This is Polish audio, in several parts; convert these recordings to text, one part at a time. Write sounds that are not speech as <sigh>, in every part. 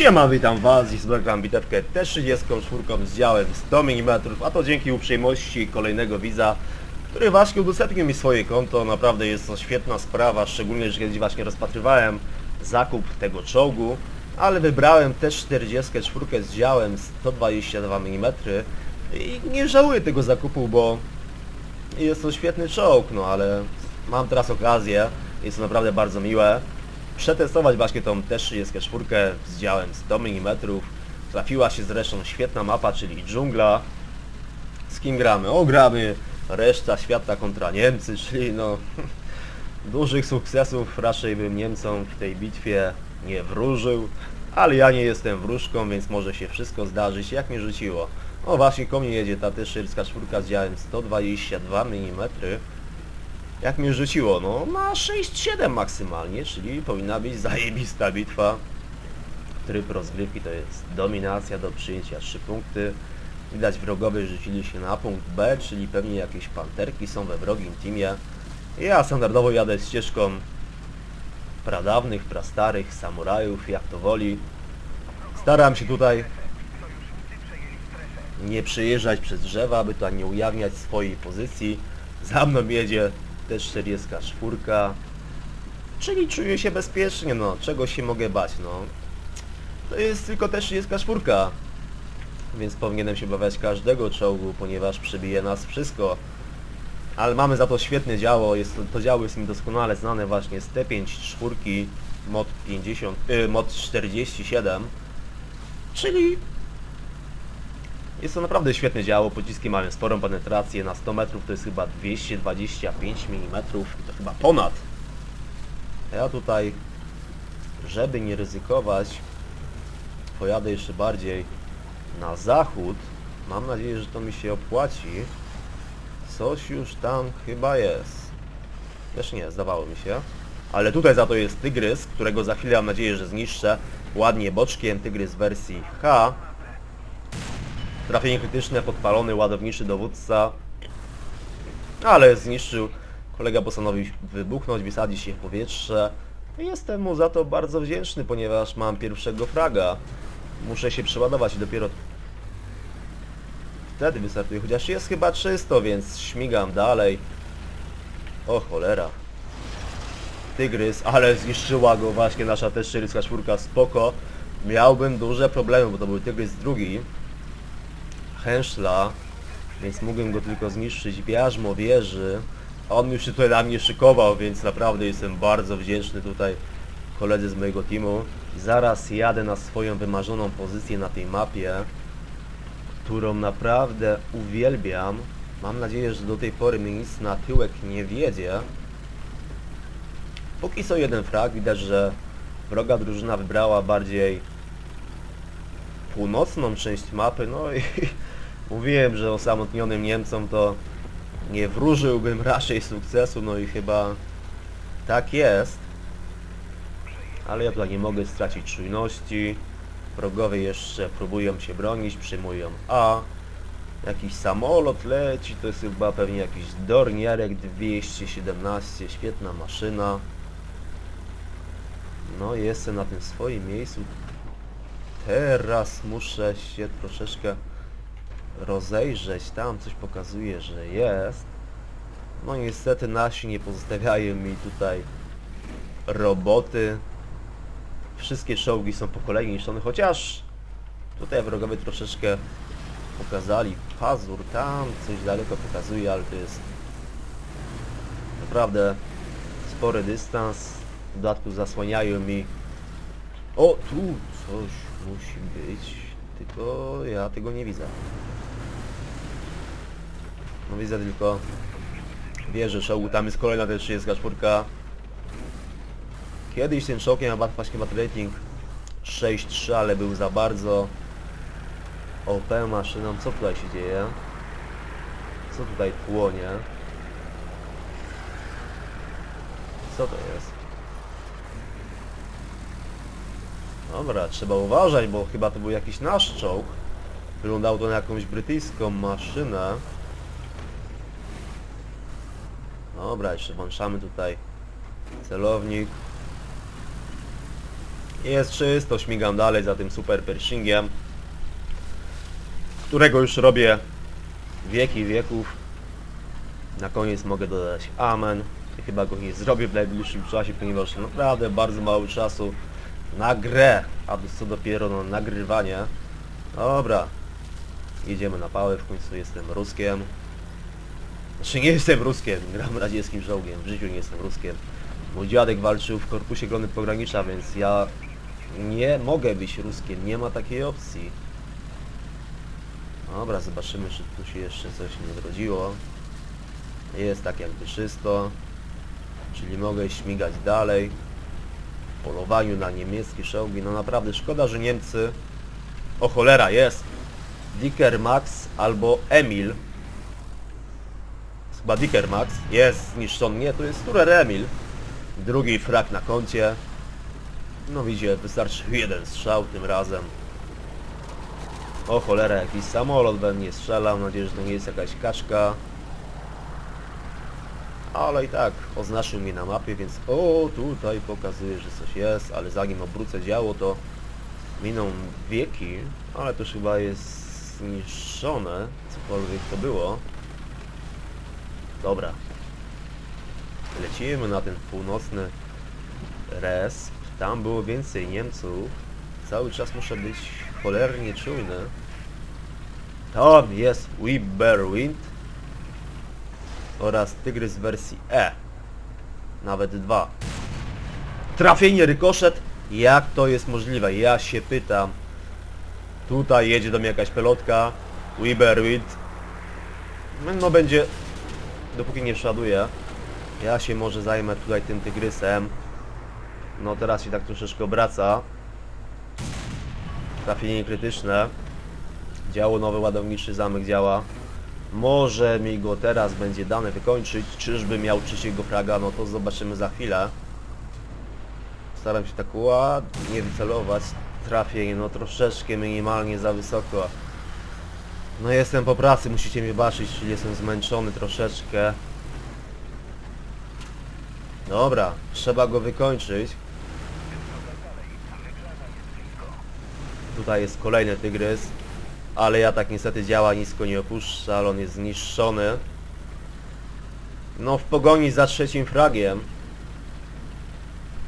Siema, witam was i zbieram bitewkę T34 z działem 100 mm, a to dzięki uprzejmości kolejnego widza, który właśnie udostępnił mi swoje konto. Naprawdę jest to świetna sprawa, szczególnie, że kiedyś właśnie rozpatrywałem zakup tego czołgu, ale wybrałem T44 z działem 122 mm i nie żałuję tego zakupu, bo jest to świetny czołg, no ale mam teraz okazję, jest to naprawdę bardzo miłe, przetestować właśnie tą T34 z działem 100 mm. Trafiła się zresztą świetna mapa, czyli dżungla. Z kim gramy? O, gramy reszta świata kontra Niemcy, czyli no <laughs> dużych sukcesów raczej bym Niemcom w tej bitwie nie wróżył, ale ja nie jestem wróżką, więc może się wszystko zdarzyć, jak mi rzuciło. O właśnie, ko mnie jedzie ta T34 z działem 122 mm. Jak mnie rzuciło, no na 6-7 maksymalnie, czyli powinna być zajebista bitwa. Tryb rozgrywki to jest dominacja do przyjęcia 3 punkty. Widać wrogowie rzucili się na punkt B, czyli pewnie jakieś panterki są we wrogim teamie. Ja standardowo jadę ścieżką pradawnych, prastarych samurajów, jak to woli. Staram się tutaj nie przejeżdżać przez drzewa, aby tutaj nie ujawniać swojej pozycji. Za mną jedzie też 44. Czyli czuję się bezpiecznie, no. Czego się mogę bać, no. To jest tylko też 34. Więc powinienem się bawiać każdego czołgu, ponieważ przebije nas wszystko. Ale mamy za to świetne działo, jest to, działo jest mi doskonale znane właśnie z T5 czwórki mod 50, y, mod 47. Czyli jest to naprawdę świetne działo, pociski mają sporą penetrację, na 100 metrów to jest chyba 225 mm i to chyba ponad. Ja tutaj, żeby nie ryzykować, pojadę jeszcze bardziej na zachód. Mam nadzieję, że to mi się opłaci. Coś już tam chyba jest. Też nie, zdawało mi się. Ale tutaj za to jest tygrys, którego za chwilę mam nadzieję, że zniszczę ładnie boczkiem. Tygrys wersji H. Trafienie krytyczne, podpalony ładowniczy dowódca. Ale zniszczył. Kolega postanowił wybuchnąć, wysadzić się w powietrze. Jestem mu za to bardzo wdzięczny, ponieważ mam pierwszego fraga. Muszę się przeładować i dopiero wtedy wystartuje. Chociaż jest chyba czysto, więc śmigam dalej. O cholera. Tygrys, ale zniszczyła go właśnie nasza też 44 spoko. Miałbym duże problemy, bo to był Tygrys drugi. Henschla, więc mógłbym go tylko zniszczyć wiarzmo wieży. A on już się tutaj na mnie szykował, więc naprawdę jestem bardzo wdzięczny tutaj koledzy z mojego teamu. Zaraz jadę na swoją wymarzoną pozycję na tej mapie, którą naprawdę uwielbiam. Mam nadzieję, że do tej pory mi nic na tyłek nie wiedzie. Póki co jeden frag, widać, że wroga drużyna wybrała bardziej północną część mapy, no i <laughs> mówiłem, że osamotnionym Niemcom to nie wróżyłbym <laughs> raczej sukcesu, no i chyba tak jest. Ale ja tutaj nie mogę stracić czujności. Wrogowie jeszcze próbują się bronić, przyjmują A. Jakiś samolot leci, to jest chyba pewnie jakiś Dornierek 217, świetna maszyna. No jestem na tym swoim miejscu. Teraz muszę się troszeczkę rozejrzeć. Tam coś pokazuje, że jest. No niestety nasi nie pozostawiają mi tutaj roboty. Wszystkie czołgi są po kolei niszczone, chociaż tutaj wrogowie troszeczkę pokazali pazur. Tam coś daleko pokazuje, ale to jest naprawdę spory dystans. W dodatku zasłaniają mi... O, tu coś musi być, tylko ja tego nie widzę. No widzę tylko wieżę czołgu, tam jest kolejna też 34. Kiedyś tym czołgiem ma właśnie ma rating 6-3, ale był za bardzo OP maszyną. Co tutaj się dzieje? Co tutaj płonie? Co to jest? Dobra, trzeba uważać, bo chyba to był jakiś nasz czołg. Wyglądało to na jakąś brytyjską maszynę. Dobra, jeszcze włączamy tutaj celownik. Jest czysto, śmigam dalej za tym super Pershingiem, którego już robię wieki wieków. Na koniec mogę dodać amen. Chyba go nie zrobię w najbliższym czasie, ponieważ naprawdę bardzo mało czasu na grę, a co dopiero na nagrywanie. Dobra, jedziemy na pałę, w końcu jestem Ruskiem. Znaczy nie jestem Ruskiem, gram radzieckim żołgiem, w życiu nie jestem Ruskiem. Mój dziadek walczył w Korpusie Glony Pogranicza, więc ja nie mogę być Ruskiem, nie ma takiej opcji. Dobra, zobaczymy, czy tu się jeszcze coś nie zrodziło. Jest tak jakby czysto, czyli mogę śmigać dalej. W polowaniu na niemieckie czołgi, no naprawdę szkoda, że Niemcy... O cholera, jest! Dicker Max albo Emil. Chyba Dicker Max. Jest zniszczony. Nie, to jest Turer Emil. Drugi frak na koncie. No widzicie, wystarczy jeden strzał tym razem. O cholera, jakiś samolot we mnie strzela. Mam nadzieję, że to nie jest jakaś kaczka. Ale i tak, oznaczył mnie na mapie, więc o, tutaj pokazuje, że coś jest, ale zanim obrócę działo, to miną wieki, ale to chyba jest zniszczone, cokolwiek to było. Dobra. Lecimy na ten północny resp. Tam było więcej Niemców. Cały czas muszę być cholernie czujny. Tam jest Wind oraz Tygrys wersji E. Nawet dwa. Trafienie rykoszet. Jak to jest możliwe? Ja się pytam. Tutaj jedzie do mnie jakaś pelotka. Wind. No będzie... Dopóki nie przeładuje. Ja się może zajmę tutaj tym tygrysem. No teraz się tak troszeczkę obraca. Trafienie krytyczne. Działo nowy ładowniczy zamek działa. Może mi go teraz będzie dane wykończyć. Czyżby miał trzeciego fraga? No to zobaczymy za chwilę. Staram się tak ładnie wycelować. Trafienie, no troszeczkę minimalnie za wysoko. No jestem po pracy, musicie mnie baczyć, czyli jestem zmęczony troszeczkę. Dobra, trzeba go wykończyć. Tutaj jest kolejny tygrys. Ale ja tak niestety działa nisko nie opuszcza, ale on jest zniszczony. No w pogoni za trzecim fragiem.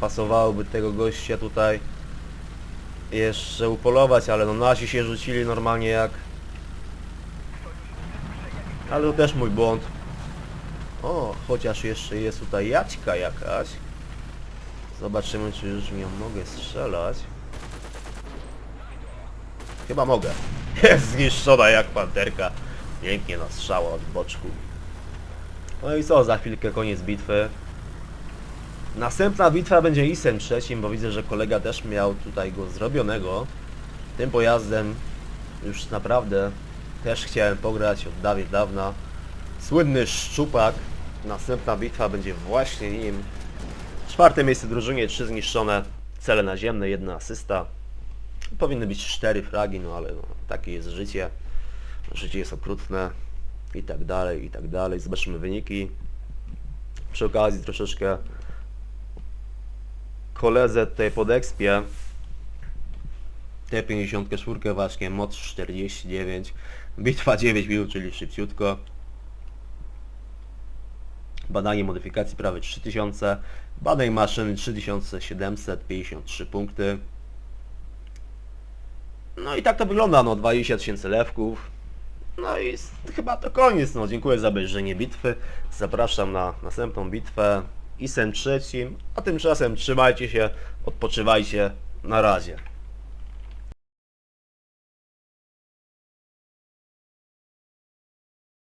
Pasowałoby tego gościa tutaj jeszcze upolować, ale no nasi się rzucili normalnie jak... Ale to też mój błąd. O, chociaż jeszcze jest tutaj jaćka jakaś. Zobaczymy, czy już ją mogę strzelać. Chyba mogę. <laughs> Jest zniszczona jak panterka. Pięknie na strzała od boczku. No i co, za chwilkę koniec bitwy. Następna bitwa będzie Isem trzecim, bo widzę, że kolega też miał tutaj go zrobionego. Tym pojazdem już naprawdę też chciałem pograć od dawien dawna. Słynny Szczupak. Następna bitwa będzie właśnie nim. Czwarte miejsce drużynie, trzy zniszczone cele naziemne, jedna asysta. Powinny być cztery fragi, no ale no, takie jest życie. Życie jest okrutne i tak dalej, i tak dalej. Zobaczymy wyniki. Przy okazji troszeczkę koledze tutaj pod expie T54 właśnie, moc 49, bitwa 9 minut, czyli szybciutko. Badanie modyfikacji prawie 3000, badań maszyny 3753 punkty. No i tak to wygląda, no 20 tysięcy lewków. No i chyba to koniec, no dziękuję za obejrzenie bitwy. Zapraszam na następną bitwę Isem trzecim, a tymczasem trzymajcie się, odpoczywajcie, na razie.